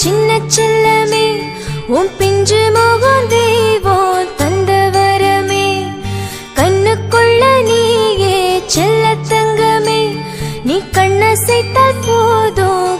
சின்ன செல்லமே உன் பிஞ்சு முகம் தெய்வம் தந்த வரமே. கண்ணுக்குள்ள நீயே செல்ல தங்கமே. நீ கண்ணசைத்தால் போதும்